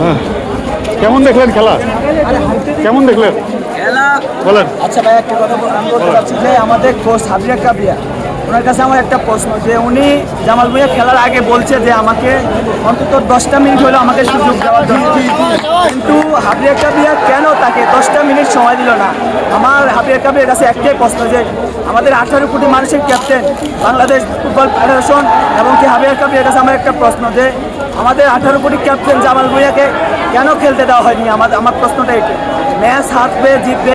হ্যাঁ। কেমন দেখলেন খেলা? কেমন দেখলেন? খেলা বলেন। আচ্ছা ভাই একটা কথা আমি বলতে চাচ্ছি যে আমাদের কোচ হাজিরা কাবিয়া। ওনার কাছে আমার একটা প্রশ্ন যে উনি জামাল ভুঁইয়া খেলার আগে বলছে যে আমাকে অন্তত দশটা মিনিট হলেও আমাকে সুযোগ দেওয়ার জন্য। কিন্তু হাবিয়া কাবিয়া কেন তাকে দশটা মিনিট সময় দিল না? আমার হাবিয়া কাবিয়ার কাছে একটাই প্রশ্ন যে আমাদের আঠারো কোটি মানুষের ক্যাপ্টেন বাংলাদেশ ফুটবল ফেডারেশন এবং কি হাবিয়া কাবিয়ার কাছে আমার একটা প্রশ্ন যে আমাদের আঠারো কোটি ক্যাপ্টেন জামাল ভুঁইয়াকে কেন খেলতে দেওয়া হয়নি? আমার আমার প্রশ্নটা এটা ম্যাচ হারবে, জিতবে